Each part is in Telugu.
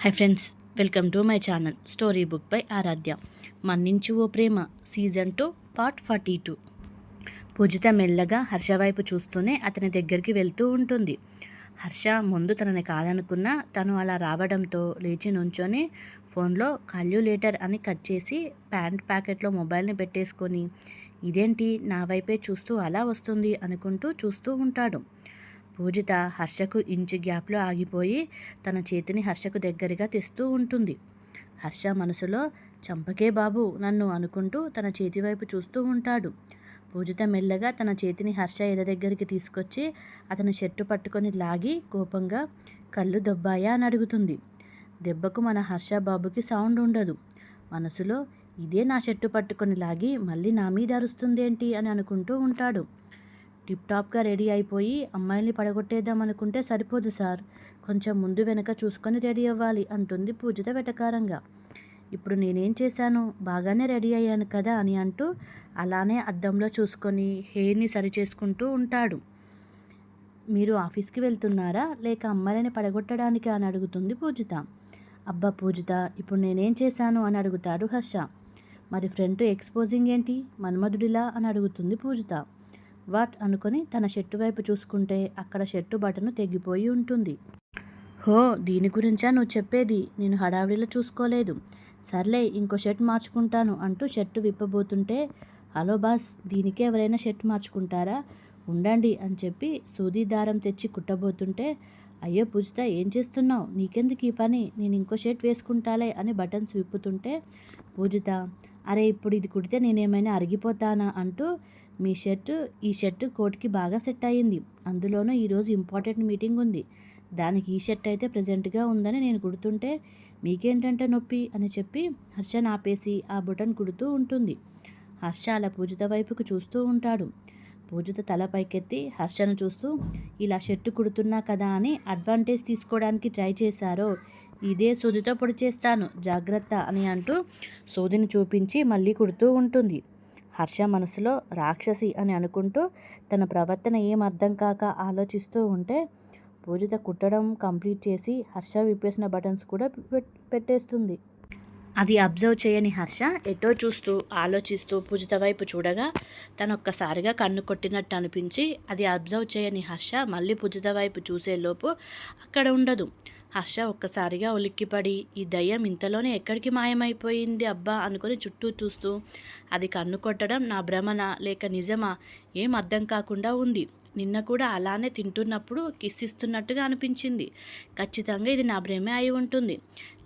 Hi friends welcome to my channel story book by Aradhya. మన్నించు ఓ ప్రేమ season two part forty two. Poojitha మెల్లగా హర్ష వైపు చూస్తూనే అతని దగ్గరికి వెళ్తూ ఉంటుంది. హర్ష ముందు తనని కాదనుకున్నా తను అలా రావడంతో లేచి నుంచొని ఫోన్లో కాల్యులేటర్ అని కట్ చేసి ప్యాంట్ ప్యాకెట్లో మొబైల్ని పెట్టేసుకొని ఇదేంటి నా వైపే చూస్తూ అలా వస్తుంది అనుకుంటూ చూస్తూ ఉంటాడు. పూజిత హర్షకు ఇంచు గ్యాప్లో ఆగిపోయి తన చేతిని హర్షకు దగ్గరగా తెస్తూ ఉంటుంది. హర్ష మనసులో చంపకే బాబు నన్ను అనుకుంటూ తన చేతి వైపు చూస్తూ ఉంటాడు. పూజిత మెల్లగా తన చేతిని హర్ష ఎద దగ్గరికి తీసుకొచ్చి అతని షర్టు పట్టుకొని లాగి కోపంగా కళ్ళు దొబ్బాయా అని అడుగుతుంది. దెబ్బకు మన హర్ష బాబుకి సౌండ్ ఉండదు. మనసులో ఇదే నా షర్టు పట్టుకొని లాగి మళ్ళీ నా మీద అరుస్తుందేంటి అని అనుకుంటూ ఉంటాడు. టిప్ టాప్గా రెడీ అయిపోయి అమ్మాయిల్ని పడగొట్టేద్దాం అనుకుంటే సరిపోదు సార్. కొంచెం ముందు వెనక చూసుకొని రెడీ అవ్వాలి అంటుంది పూజిత వెటకారంగా. ఇప్పుడు నేనేం చేశాను? బాగానే రెడీ అయ్యాను కదా అని అంటూ అలానే అద్దంలో చూసుకొని హెయిర్ని సరి చేసుకుంటూ ఉంటాడు. మీరు ఆఫీస్కి వెళ్తున్నారా? లేక అమ్మాయిలని పడగొట్టడానికి అని అడుగుతుంది పూజిత. అబ్బా పూజిత ఇప్పుడు నేనేం చేశాను? అని అడుగుతాడు హర్ష. మరి ఫ్రంట్ ఎక్స్పోజింగ్ ఏంటి? మన్మధుడిలా అని అడుగుతుంది పూజిత. వాట్ అనుకొని తన షర్టు వైపు చూసుకుంటే అక్కడ షర్టు బటను తెగిపోయి ఉంటుంది. హో దీని గురించా నువ్వు చెప్పేది? నేను హడావిడిలో చూసుకోలేదు. సర్లే ఇంకో షర్ట్ మార్చుకుంటాను అంటూ షర్టు విప్పబోతుంటే హలో బాస్ దీనికి ఎవరైనా షర్ట్ మార్చుకుంటారా? ఉండండి అని చెప్పి సూది దారం తెచ్చి కుట్టబోతుంటే అయ్యో పూజిత ఏం చేస్తున్నావు? నీకెందుకు ఈ పని? నేను ఇంకో షర్ట్ వేసుకుంటాలే అని బటన్స్ విప్పుతుంటే పూజిత అరే ఇప్పుడు ఇది కుడితే నేనేమైనా అరిగిపోతానా? అంటూ మీ షర్ట్ ఈ షర్ట్ కోట్కి బాగా సెట్ అయ్యింది. అందులోనూ ఈరోజు ఇంపార్టెంట్ మీటింగ్ ఉంది. దానికి ఈ షర్ట్ అయితే ప్రజెంట్గా ఉందని నేను కుడుతుంటే మీకేంటంటే నొప్పి? అని చెప్పి హర్ష ఆపేసి ఆ బటన్ కుడుతూ ఉంటుంది. హర్ష అలా పూజిత వైపుకు చూస్తూ ఉంటాడు. పూజిత తల పైకెత్తి హర్షను చూస్తూ ఇలా షర్టు కుడుతున్నా కదా అని అడ్వాంటేజ్ తీసుకోవడానికి ట్రై చేశారో ఇదే సూదితో పొడి చేస్తాను జాగ్రత్త అని అంటూ సూదిని చూపించి మళ్ళీ కుడుతూ ఉంటుంది. హర్ష మనసులో రాక్షసి అని అనుకుంటూ తన ప్రవర్తన ఏం అర్థం కాక ఆలోచిస్తూ ఉంటే పూజిత కుట్టడం కంప్లీట్ చేసి హర్ష విప్పేసిన బటన్స్ కూడా పెట్టేస్తుంది. అది అబ్జర్వ్ చేయని హర్ష ఎటో చూస్తూ ఆలోచిస్తూ పూజిత వైపు చూడగా తను ఒక్కసారిగా కన్ను కొట్టినట్టు అనిపించి అది అబ్జర్వ్ చేయని హర్ష మళ్ళీ పూజిత వైపు చూసేలోపు అక్కడ ఉండదు. హర్ష ఒక్కసారిగా ఉలిక్కిపడి ఈ దయ్యం ఇంతలోనే ఎక్కడికి మాయమైపోయింది అబ్బా అనుకుని చుట్టూ చూస్తూ అది కన్ను కొట్టడం నా భ్రమణ లేక నిజమా? ఏం అర్థం కాకుండా ఉంది. నిన్న కూడా అలానే తింటున్నప్పుడు కిస్ ఇస్తున్నట్టుగా అనిపించింది. ఖచ్చితంగా ఇది నా భ్రమే అయి ఉంటుంది.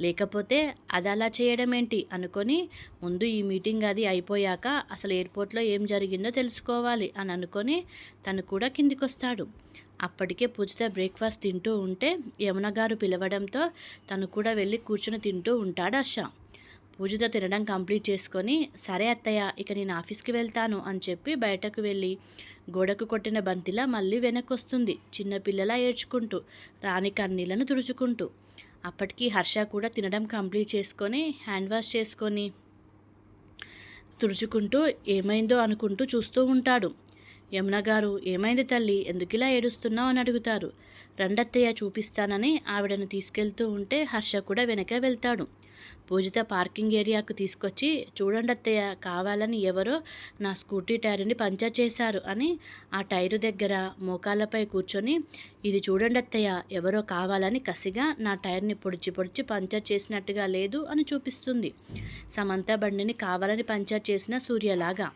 లేకపోతే అది అలా చేయడం ఏంటి అనుకొని ముందు ఈ మీటింగ్ అది అయిపోయాక అసలు ఎయిర్పోర్ట్లో ఏం జరిగిందో తెలుసుకోవాలి అని అనుకొని తను కూడా కిందికొస్తాడు. అప్పటికే పూజిత బ్రేక్ఫాస్ట్ తింటూ ఉంటే యమున గారు పిలవడంతో తను కూడా వెళ్ళి కూర్చుని తింటూ ఉంటాడు హర్ష పూజిత తినడం కంప్లీట్ చేసుకొని సరే అత్తయ్య ఇక నేను ఆఫీస్కి వెళ్తాను అని చెప్పి బయటకు వెళ్ళి గోడకు కొట్టిన బంతిలా మళ్ళీ వెనక్కి వస్తుంది చిన్నపిల్లలా ఏడ్చుకుంటూ రాణి కన్నీళ్ళను తుడుచుకుంటూ. అప్పటికి హర్ష కూడా తినడం కంప్లీట్ చేసుకొని హ్యాండ్ వాష్ చేసుకొని తుడుచుకుంటూ ఏమైందో అనుకుంటూ చూస్తూ ఉంటాడు. యమున గారు ఏమైంది తల్లి? ఎందుకిలా ఏడుస్తున్నావు? అని అడుగుతారు. రండత్తయ్య చూపిస్తానని ఆవిడను తీసుకెళ్తూ ఉంటే హర్ష కూడా వెనక వెళ్తాడు. పూజిత పార్కింగ్ ఏరియాకు తీసుకొచ్చి చూడండి అత్తయ్య కావాలని ఎవరో నా స్కూటీ టైర్ని పంచర్ చేశారు అని ఆ టైరు దగ్గర మోకాళ్ళపై కూర్చొని ఇది చూడండి అత్తయ్య ఎవరో కావాలని కసిగా నా టైర్ని పొడిచి పొడిచి పంచర్ చేసినట్టుగా లేదు అని చూపిస్తుంది. సమంత బండిని కావాలని పంచర్ చేసిన సూర్యలాగా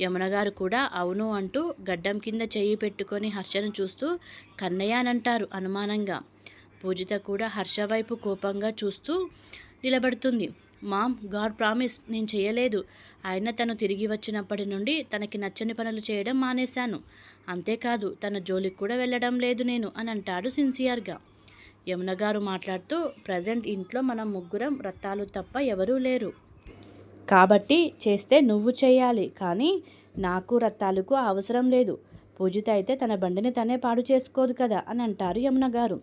యమునగారు కూడా అవును అంటూ గడ్డం కింద చేయి పెట్టుకొని హర్షను చూస్తూ కన్నయ్య అంటారు అనుమానంగా. పూజిత కూడా హర్ష వైపు కోపంగా చూస్తూ నిలబడుతుంది. మామ్ గాడ్ ప్రామిస్ నేను చేయలేదు. ఆయన తను తిరిగి వచ్చినప్పటి నుండి తనకి నచ్చని పనులు చేయడం మానేశాను. అంతేకాదు తన జోలికి కూడా వెళ్ళడం లేదు నేను అని అంటాడు సిన్సియర్గా. యమున గారు మాట్లాడుతూ ప్రజెంట్ ఇంట్లో మనం ముగ్గురం రత్తాలు తప్ప ఎవరూ లేరు. కాబట్టి చేస్తే నువ్వు చేయాలి. కానీ నాకు రత్తాలకు అవసరం లేదు. పూజిత అయితే తన బండిని తనే పాడు చేసుకోదు కదా అని అంటారు యమున గారు.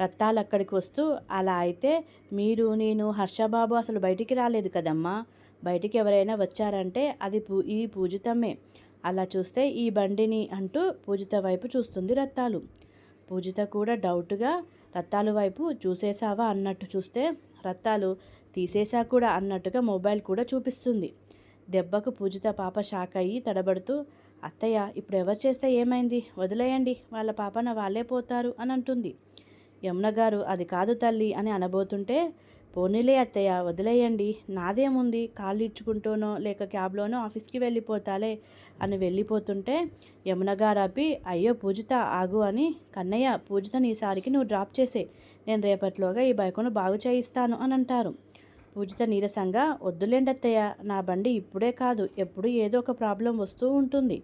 రత్తాలు అక్కడికి వస్తూ అలా అయితే మీరు నేను హర్షబాబు అసలు బయటికి రాలేదు కదమ్మా. బయటికి ఎవరైనా వచ్చారంటే అది పూ ఈ పూజితమే అలా చూస్తే ఈ బండిని అంటూ పూజిత వైపు చూస్తుంది రత్తాలు పూజిత కూడా డౌట్గా రత్తాలు వైపు చూసేసావా అన్నట్టు చూస్తే రత్తాలు తీసేసా కూడా అన్నట్టుగా మొబైల్ కూడా చూపిస్తుంది. దెబ్బకు పూజిత పాప షాక్ అయ్యి తడబడుతూ అత్తయ్య ఇప్పుడు ఎవరు చేస్తే ఏమైంది? వదిలేయండి వాళ్ళ పాపన వాళ్ళే పోతారు అని అంటుంది. యమున గారు అది కాదు తల్లి అని అనబోతుంటే పోనీలే అత్తయ్య వదిలేయండి. నాదేముంది? కాళ్ళు ఇచ్చుకుంటూనో లేక క్యాబ్లోనో ఆఫీస్కి వెళ్ళిపోతాలే అని వెళ్ళిపోతుంటే యమున గారాపి అయ్యో పూజిత ఆగు అని కన్నయ్య పూజితని ఈసారికి నువ్వు డ్రాప్ చేసే. నేను రేపట్లోగా ఈ బైకును బాగు చేయిస్తాను అని అంటారు. పూజిత నీరసంగా వద్దులేండి అత్తయ్య నా బండి ఇప్పుడే కాదు ఎప్పుడు ఏదో ఒక ప్రాబ్లం వస్తూ ఉంటుంది.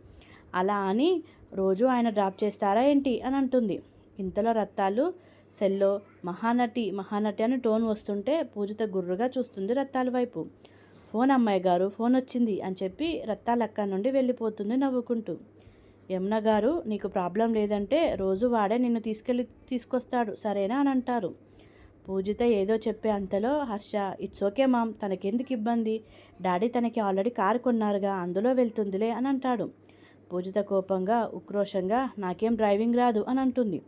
అలా అని రోజు ఆయన డ్రాప్ చేస్తారా ఏంటి అని అంటుంది. ఇంతలో రత్తాలు సెల్లో మహానటి మహానటి అని టోన్ వస్తుంటే పూజిత గుర్రుగా చూస్తుంది రత్తాల వైపు. ఫోన్ అమ్మాయి గారు ఫోన్ వచ్చింది అని చెప్పి రత్తాల అక్క నుండి వెళ్ళిపోతుంది నవ్వుకుంటూ. యమున గారు నీకు ప్రాబ్లం లేదంటే రోజు వాడే నిన్ను తీసుకెళ్ళి తీసుకొస్తాడు సరేనా అని అంటారు. పూజిత ఏదో చెప్పే అంతలో హర్ష ఇట్స్ ఓకే మామ్ తనకెందుకు ఇబ్బంది? డాడీ తనకి ఆల్రెడీ కారు కొన్నారుగా అందులో వెళ్తుందిలే అని అంటాడు. పూజిత కోపంగా ఉక్రోషంగా నాకేం డ్రైవింగ్ రాదు అని అంటుంది.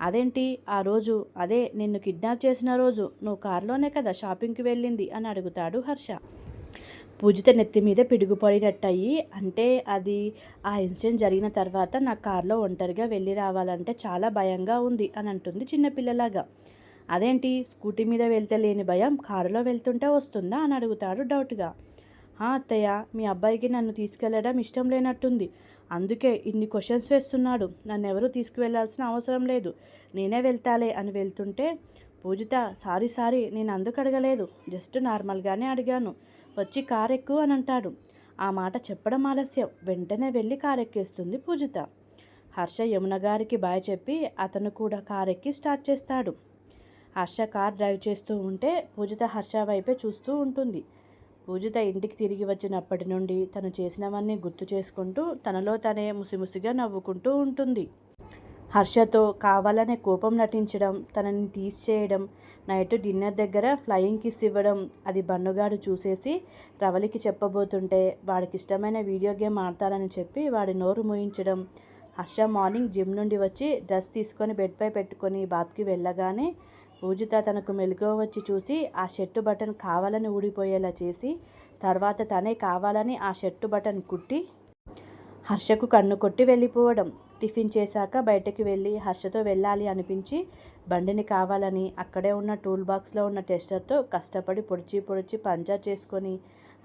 అదేంటి? ఆ రోజు అదే నిన్ను కిడ్నాప్ చేసిన రోజు నువ్వు కారులోనే కదా షాపింగ్కి వెళ్ళింది? అని అడుగుతాడు హర్ష. పూజిత నెత్తి మీద పిడుగుపడినట్టయి అంటే అది ఆ ఇన్సిడెంట్ జరిగిన తర్వాత నా కారులో ఒంటరిగా వెళ్ళి రావాలంటే చాలా భయంగా ఉంది అని అంటుంది చిన్నపిల్లలాగా అదేంటి? స్కూటీ మీద వెళ్తే లేని భయం కారులో వెళ్తుంటే వస్తుందా అని అడుగుతాడు డౌట్గా. అత్తయ్య మీ అబ్బాయికి నన్ను తీసుకెళ్ళడం ఇష్టం లేనట్టుంది. అందుకే ఇన్ని క్వశ్చన్స్ వేస్తున్నాడు. నన్ను ఎవరూ తీసుకువెళ్ళాల్సిన అవసరం లేదు. నేనే వెళ్తాలే అని వెళ్తుంటే పూజిత సారీ సారీ నేను అందుకు అడగలేదు. జస్ట్ నార్మల్గానే అడిగాను. వచ్చి కార్ ఎక్కువ అని అంటాడు. ఆ మాట చెప్పడం ఆలస్యం. వెంటనే వెళ్ళి కార్ ఎక్కేస్తుంది పూజిత. హర్ష యమున గారికి బాయ్ చెప్పి అతను కూడా కార్ ఎక్కి స్టార్ట్ చేస్తాడు. హర్ష కార్ డ్రైవ్ చేస్తూ ఉంటే పూజిత హర్ష వైపే చూస్తూ ఉంటుంది. పూజిత ఇంటికి తిరిగి వచ్చినప్పటి నుండి తను చేసినవన్నీ గుర్తు చేసుకుంటూ తనలో తనే ముసిముసిగా నవ్వుకుంటూ ఉంటుంది. హర్షతో కావాలనే కోపం నటించడం తనని టీస్ చేయడం నైట్ డిన్నర్ దగ్గర ఫ్లయింగ్ కిస్ ఇవ్వడం అది బన్నుగాడు చూసేసి రవలికి చెప్పబోతుంటే వాడికి ఇష్టమైన వీడియో గేమ్ ఆడతానని చెప్పి వాడి నోరు మూయించడం హర్ష మార్నింగ్ జిమ్ నుండి వచ్చి డ్రెస్ తీసుకొని బెడ్పై పెట్టుకొని బాత్కి వెళ్ళగానే పూజిత తనకు మెలుగు వచ్చి చూసి ఆ షర్టు బటన్ కావాలని ఊడిపోయేలా చేసి తర్వాత తనే కావాలని ఆ షర్టు బటన్ కుట్టి హర్షకు కన్ను కొట్టి వెళ్ళిపోవడం. టిఫిన్ చేశాక బయటకు వెళ్ళి హర్షతో వెళ్ళాలి అనిపించి బండిని కావాలని అక్కడే ఉన్న టూల్ బాక్స్లో ఉన్న టెస్టర్తో కష్టపడి పొడిచి పొడిచి పంచర్ చేసుకొని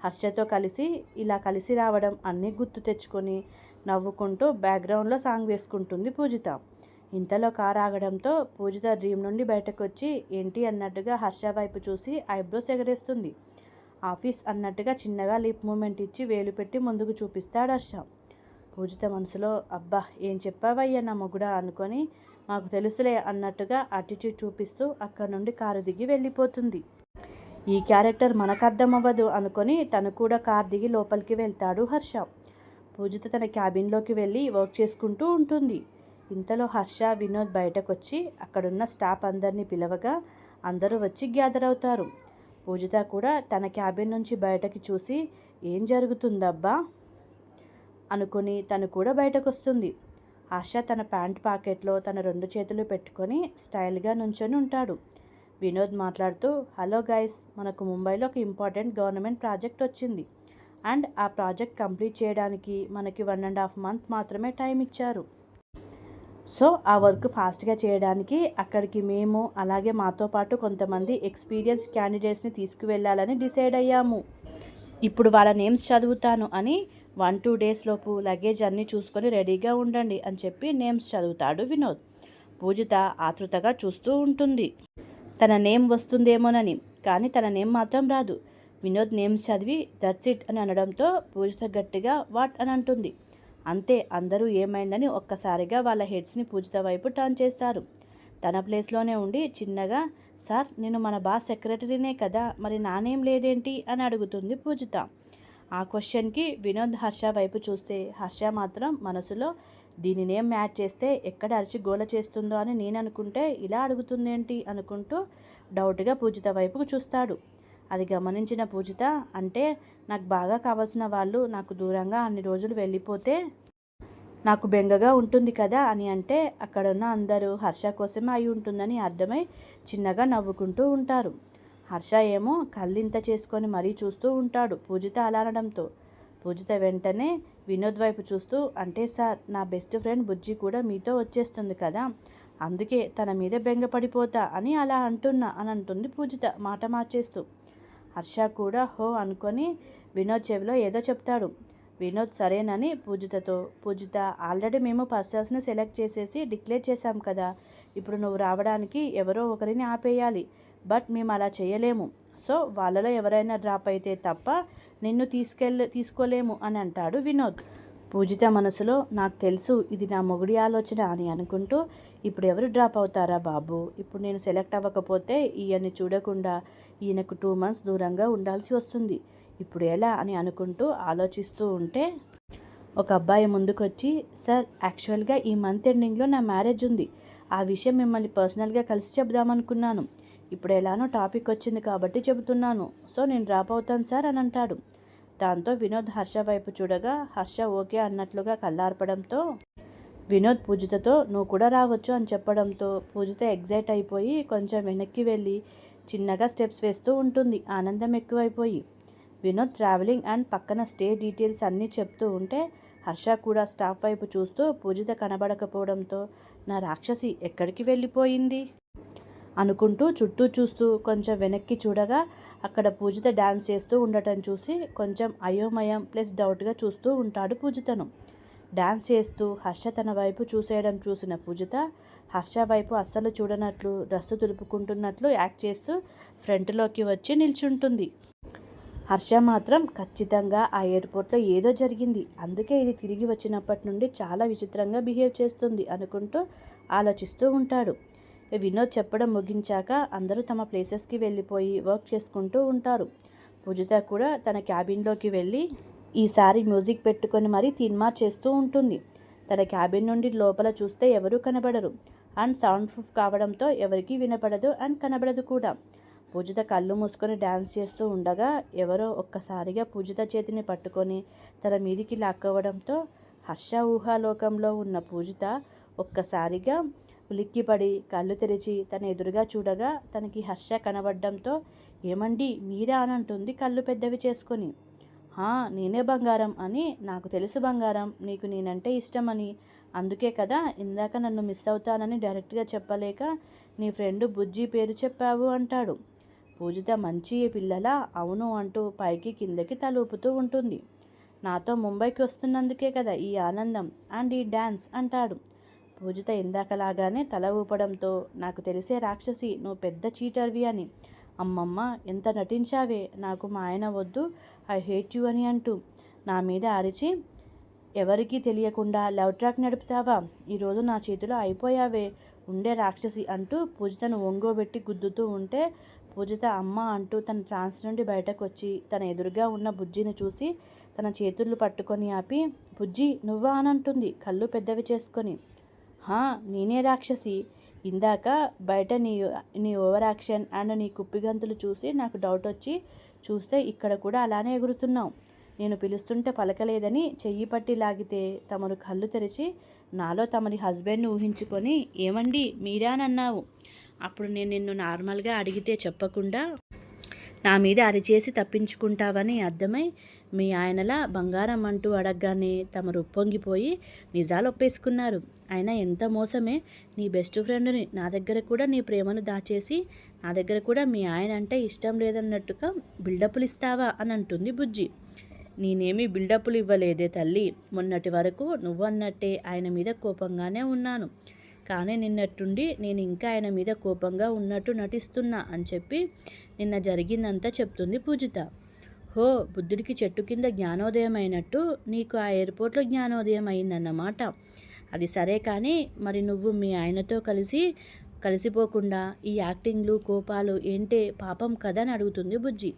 హర్షతో కలిసి ఇలా కలిసి రావడం అన్నీ గుర్తు తెచ్చుకొని నవ్వుకుంటూ బ్యాక్గ్రౌండ్లో సాంగ్ వేసుకుంటుంది పూజిత. ఇంతలో కారు ఆగడంతో పూజిత డ్రీమ్ నుండి బయటకు వచ్చి ఏంటి? అన్నట్టుగా హర్ష వైపు చూసి ఐబ్రోస్ ఎగరేస్తుంది. ఆఫీస్ అన్నట్టుగా చిన్నగా లిప్ మూమెంట్ ఇచ్చి వేలు పెట్టి ముందుకు చూపిస్తాడు హర్ష. పూజిత మనసులో అబ్బా ఏం చెప్పావయ్యా నా మొగుడా? అనుకొని మాకు తెలుసులే అన్నట్టుగా అటిట్యూడ్ చూపిస్తూ అక్కడ నుండి కారు దిగి వెళ్ళిపోతుంది. ఈ క్యారెక్టర్ మనకు అర్థం అవ్వదు అనుకొని తను కూడా కార్ దిగి లోపలికి వెళ్తాడు హర్ష. పూజిత తన క్యాబిన్లోకి వెళ్ళి వర్క్ చేసుకుంటూ ఉంటుంది. ఇంతలో హర్ష వినోద్ బయటకొచ్చి అక్కడున్న స్టాఫ్ అందరినీ పిలవగా అందరూ వచ్చి గ్యాదర్ అవుతారు. పూజిత కూడా తన క్యాబిన్ నుంచి బయటకి చూసి ఏం జరుగుతుందబ్బా? అనుకుని తను కూడా బయటకు వస్తుంది హర్ష తన ప్యాంట్ పాకెట్లో తన రెండు చేతులు పెట్టుకొని స్టైల్గా నుంచొని ఉంటాడు. వినోద్ మాట్లాడుతూ హలో గైస్ మనకు ముంబైలో ఒక ఇంపార్టెంట్ గవర్నమెంట్ ప్రాజెక్ట్ వచ్చింది. అండ్ ఆ ప్రాజెక్ట్ కంప్లీట్ చేయడానికి మనకి వన్ అండ్ హాఫ్ మంత్ మాత్రమే టైం ఇచ్చారు. సో ఆ వర్క్ ఫాస్ట్గా చేయడానికి అక్కడికి మేము అలాగే మాతో పాటు కొంతమంది ఎక్స్పీరియన్స్ క్యాండిడేట్స్ని తీసుకువెళ్ళాలని డిసైడ్ అయ్యాము. ఇప్పుడు వాళ్ళ నేమ్స్ చదువుతాను అని వన్ టూ డేస్ లోపు లగేజ్ అన్నీ చూసుకొని రెడీగా ఉండండి అని చెప్పి నేమ్స్ చదువుతాడు వినోద్. పూజిత ఆతృతగా చూస్తూ ఉంటుంది. తన నేమ్ వస్తుందేమోనని కానీ తన నేమ్ మాత్రం రాదు. వినోద్ నేమ్స్ చదివి దట్స్ ఇట్ అని అనడంతో పూజిత గట్టిగా వాట్ అని అంటుంది. అంతే అందరూ ఏమైందని ఒక్కసారిగా వాళ్ళ హెడ్స్ని పూజిత వైపు టర్న్ చేస్తారు. తన ప్లేస్లోనే ఉండి చిన్నగా సార్ నేను మన బాస్ సెక్రటరీనే కదా మరి నానేం లేదేంటి? అని అడుగుతుంది పూజిత. ఆ క్వశ్చన్కి వినోద్ హర్ష వైపు చూస్తే హర్ష మాత్రం మనసులో దీనినేం మ్యాచ్ చేస్తే ఎక్కడ అరిచి గోల చేస్తుందో అని నేను అనుకుంటే ఇలా అడుగుతుందేంటి? అనుకుంటూ డౌట్గా పూజిత వైపుకు చూస్తాడు. అది గమనించిన పూజిత అంటే నాకు బాగా కావాల్సిన వాళ్ళు నాకు దూరంగా అన్ని రోజులు వెళ్ళిపోతే నాకు బెంగగా ఉంటుంది కదా అని అంటే అక్కడున్న అందరూ హర్ష కోసమే అయి ఉంటుందని అర్థమై చిన్నగా నవ్వుకుంటూ ఉంటారు. హర్ష ఏమో కళ్ళింత చేసుకొని మరీ చూస్తూ ఉంటాడు పూజిత అలా అనడంతో పూజిత వెంటనే వినోద్ వైపు చూస్తూ అంటే సార్ నా బెస్ట్ ఫ్రెండ్ బుజ్జి కూడా మీతో వచ్చేస్తుంది కదా అందుకే తన మీద బెంగపడిపోతా అని అలా అంటున్నా అని అంటుంది పూజిత మాట మార్చేస్తూ. హర్ష కూడా హో అనుకొని వినోద్ చెవిలో ఏదో చెప్తాడు. వినోద్ సరేనని పూజితతో పూజిత ఆల్రెడీ మేము పర్సన్స్ని సెలెక్ట్ చేసేసి డిక్లేర్ చేశాం కదా ఇప్పుడు నువ్వు రావడానికి ఎవరో ఒకరిని ఆపేయాలి బట్ మేము అలా చేయలేము. సో వాళ్ళలో ఎవరైనా డ్రాప్ అయితే తప్ప నిన్ను తీసుకెళ్ళ తీసుకోలేము అని అంటాడు వినోద్. పూజిత మనసులో నాకు తెలుసు ఇది నా మొగుడి ఆలోచన అని అనుకుంటూ ఇప్పుడు ఎవరు డ్రాప్ అవుతారా బాబు? ఇప్పుడు నేను సెలెక్ట్ అవ్వకపోతే ఈయన్ని చూడకుండా ఈయనకు టూ మంత్స్ దూరంగా ఉండాల్సి వస్తుంది. ఇప్పుడు ఎలా అని అనుకుంటూ ఆలోచిస్తూ ఉంటే ఒక అబ్బాయి ముందుకొచ్చి సార్ యాక్చువల్గా ఈ మంత్ ఎండింగ్లో నా మ్యారేజ్ ఉంది. ఆ విషయం మిమ్మల్ని పర్సనల్గా కలిసి చెబుదామనుకున్నాను. ఇప్పుడు ఎలానో టాపిక్ వచ్చింది కాబట్టి చెబుతున్నాను. సో నేను డ్రాప్ అవుతాను సార్ అని అంటాడు. దాంతో వినోద్ హర్ష వైపు చూడగా హర్ష ఓకే అన్నట్లుగా కళ్ళార్పడంతో వినోద్ పూజితతో నువ్వు కూడా రావచ్చు అని చెప్పడంతో పూజిత ఎగ్జైట్ అయిపోయి కొంచెం వెనక్కి వెళ్ళి చిన్నగా స్టెప్స్ వేస్తూ ఉంటుంది. ఆనందం ఎక్కువైపోయి వినోద్ ట్రావెలింగ్ అండ్ పక్కన స్టే డీటెయిల్స్ అన్నీ చెప్తూ ఉంటే హర్ష కూడా స్టాఫ్ వైపు చూస్తూ పూజిత కనబడకపోవడంతో నా రాక్షసి ఎక్కడికి వెళ్ళిపోయింది? అనుకుంటూ చుట్టూ చూస్తూ కొంచెం వెనక్కి చూడగా అక్కడ పూజిత డ్యాన్స్ చేస్తూ ఉండటం చూసి కొంచెం అయోమయం ప్లస్ డౌట్గా చూస్తూ ఉంటాడు పూజితను. డ్యాన్స్ చేస్తూ హర్ష తన వైపు చూసేయడం చూసిన పూజిత హర్ష వైపు అస్సలు చూడనట్లు డ్రస్సు తులుపుకుంటున్నట్లు యాక్ట్ చేస్తూ ఫ్రంట్లోకి వచ్చి నిల్చుంటుంది. హర్ష మాత్రం ఖచ్చితంగా ఆ ఎయిర్పోర్ట్లో ఏదో జరిగింది. అందుకే ఇది తిరిగి వచ్చినప్పటి నుండి చాలా విచిత్రంగా బిహేవ్ చేస్తుంది అనుకుంటూ ఆలోచిస్తూ ఉంటాడు. వినోద్ చెప్పడం ముగించాక అందరూ తమ ప్లేసెస్కి వెళ్ళిపోయి వర్క్ చేసుకుంటూ ఉంటారు. పూజిత కూడా తన క్యాబిన్లోకి వెళ్ళి ఈసారి మ్యూజిక్ పెట్టుకొని మరీ తీన్మా చేస్తూ ఉంటుంది. తన క్యాబిన్ నుండి లోపల చూస్తే ఎవరూ కనబడరు. అండ్ సౌండ్ ప్రూఫ్ కావడంతో ఎవరికీ వినపడదు అండ్ కనబడదు కూడా. పూజిత కళ్ళు మూసుకొని డ్యాన్స్ చేస్తూ ఉండగా ఎవరో ఒక్కసారిగా పూజిత చేతిని పట్టుకొని తన మీదికి లాక్కోవడంతో హర్ష ఊహాలోకంలో ఉన్న పూజిత ఒక్కసారిగా ఉలిక్కిపడి కళ్ళు తెరిచి తన ఎదురుగా చూడగా తనకి హర్ష కనబడడంతో ఏమండి మీరా అని అంటుంది కళ్ళు పెద్దవి చేసుకొని. "హా, నేనే బంగారం అని నాకు తెలుసు బంగారం నీకు నేనంటే ఇష్టమని. అందుకే కదా ఇందాక నన్ను మిస్ అవుతానని డైరెక్ట్గా చెప్పలేక నీ ఫ్రెండ్ బుజ్జి పేరు చెప్పావు అంటాడు. పూజిత మంచి పిల్లలా అవును అంటూ పైకి కిందకి తలూపుతూ ఉంటుంది. నాతో ముంబైకి వస్తున్నందుకే కదా ఈ ఆనందం అండ్ ఈ డ్యాన్స్ అంటాడు. పూజిత ఇందాకలాగానే తల ఊపడంతో నాకు తెలిసే రాక్షసి నువ్వు పెద్ద చీటర్వి అని. అమ్మమ్మ ఎంత నటించావే? నాకు మా ఆయన వద్దు ఐ హేట్ యు అని అంటూ నా మీద అరిచి ఎవరికీ తెలియకుండా లవ్ ట్రాక్ నడుపుతావా? ఈరోజు నా చేతిలో అయిపోయావే ఉండే రాక్షసి అంటూ పూజితను ఒంగోబెట్టి గుద్దుతూ ఉంటే పూజిత అమ్మ అంటూ తన ట్రాన్స్ నుండి బయటకు వచ్చి తన ఎదురుగా ఉన్న బుజ్జిని చూసి తన చేతులు పట్టుకొని ఆపి బుజ్జి నువ్వా అని అంటుంది కళ్ళు పెద్దవి చేసుకొని. హా నేనే రాక్షసి. ఇందాక బయట నీ నీ ఓవర్ యాక్షన్ అండ్ నీ కుప్పిగంతులు చూసి నాకు డౌట్ వచ్చి చూస్తే ఇక్కడ కూడా అలానే ఎగురుతున్నావు. నేను పిలుస్తుంటే పలకలేదని చెయ్యి పట్టి లాగితే తమరు కళ్ళు తెరిచి నాలో తమరి హస్బెండ్ని ఊహించుకొని ఏమండి మీరానన్నావు అప్పుడు నేను నిన్ను నార్మల్గా అడిగితే చెప్పకుండా నా మీద అరిచేసి తప్పించుకుంటావని అర్థమై మీ ఆయనలా బంగారం అంటూ అడగగానే తమరు ఉప్పొంగిపోయి నిజాలు ఒప్పేసుకున్నారు అయినా ఎంత మోసమే నీ బెస్ట్ ఫ్రెండ్ని నా దగ్గర కూడా నీ ప్రేమను దాచేసి నా దగ్గర కూడా మీ ఆయన అంటే ఇష్టం లేదన్నట్టుగా బిల్డప్లు ఇస్తావా అని అంటుంది బుజ్జి. నేనేమీ బిల్డప్లు ఇవ్వలేదే తల్లి. మొన్నటి వరకు నువ్వన్నట్టే ఆయన మీద కోపంగానే ఉన్నాను. కానీ నిన్నట్టుండి నేను ఇంకా ఆయన మీద కోపంగా ఉన్నట్టు నటిస్తున్నా అని చెప్పి నిన్న జరిగిందంతా చెప్తుంది పూజిత. హో బుద్ధుడికి చెట్టు కింద జ్ఞానోదయం అయినట్టు నీకు ఆ ఎయిర్పోర్ట్లో జ్ఞానోదయం అయిందన్నమాట అది సరే కానీ మరి నువ్వు మీ ఆయనతో కలిసి కలిసిపోకుండా ఈ యాక్టింగ్లు కోపాలు ఏంటే పాపం కదా అని అడుగుతుంది బుజ్జి.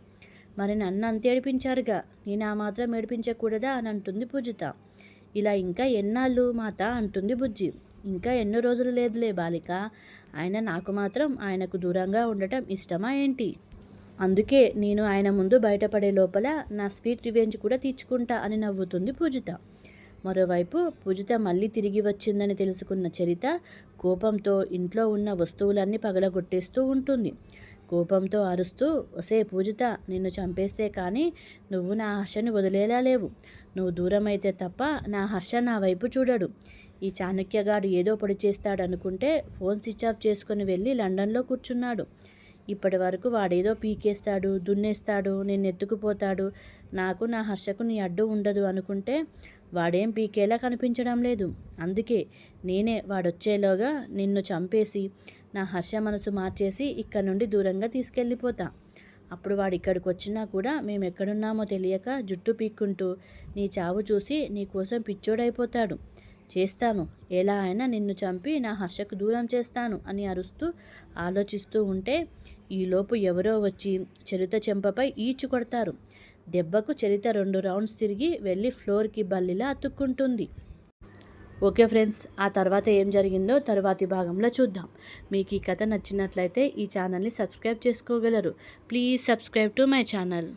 మరి నన్ను అంత ఏడిపించారుగా? నేను ఆ మాత్రం ఏడిపించకూడదా అని అంటుంది పూజిత. ఇలా ఇంకా ఎన్నాళ్ళు మాత అంటుంది బుజ్జి. ఇంకా ఎన్నో రోజులు లేదులే బాలిక. ఆయన నాకు మాత్రం ఆయనకు దూరంగా ఉండటం ఇష్టమా ఏంటి? అందుకే నేను ఆయన ముందు బయటపడే లోపల నా స్వీట్ రివెంజ్ కూడా తీర్చుకుంటా అని నవ్వుతుంది పూజిత. మరోవైపు పూజిత మళ్ళీ తిరిగి వచ్చిందని తెలుసుకున్న చరిత కోపంతో ఇంట్లో ఉన్న వస్తువులన్నీ పగలగొట్టేస్తూ ఉంటుంది. కోపంతో అరుస్తూ ఒసే పూజిత నిన్ను చంపేస్తే కానీ నువ్వు నా హర్షని వదిలేలా లేవు. నువ్వు దూరమైతే తప్ప నా హర్ష నా వైపు చూడడు. ఈ చాణక్యగాడు ఏదో పొడి చేస్తాడనుకుంటే ఫోన్ స్విచ్ ఆఫ్ చేసుకుని వెళ్ళి లండన్లో కూర్చున్నాడు. ఇప్పటి వరకు వాడేదో పీకేస్తాడు దున్నేస్తాడు నేను ఎత్తుకుపోతాడు నాకు నా హర్షకు నీ అడ్డు ఉండదు అనుకుంటే వాడేం పీకేలా కనిపించడం లేదు. అందుకే నేనే వాడొచ్చేలోగా నిన్ను చంపేసి నా హర్ష మనసు మార్చేసి ఇక్కడ నుండి దూరంగా తీసుకెళ్ళిపోతా. అప్పుడు వాడు ఇక్కడికి వచ్చినా కూడా మేము ఎక్కడున్నామో తెలియక జుట్టు పీక్కుంటూ నీ చావు చూసి నీ కోసం పిచ్చోడైపోతాడు. చేస్తాను. ఎలా అయినా నిన్ను చంపి నా హర్షకు దూరం చేస్తాను అని అరుస్తూ ఆలోచిస్తూ ఉంటే ఈలోపు ఎవరో వచ్చి చరిత చెంపపై ఈడ్చు కొడతారు దెబ్బకు చరిత రెండు రౌండ్స్ తిరిగి వెళ్ళి ఫ్లోర్కి బల్లిలా అతుక్కుంటుంది. ఓకే ఫ్రెండ్స్ ఆ తర్వాత ఏం జరిగిందో తరువాతి భాగంలో చూద్దాం. మీకు ఈ కథ నచ్చినట్లయితే ఈ ఛానల్ని సబ్స్క్రైబ్ చేసుకోగలరు. Please subscribe to my channel.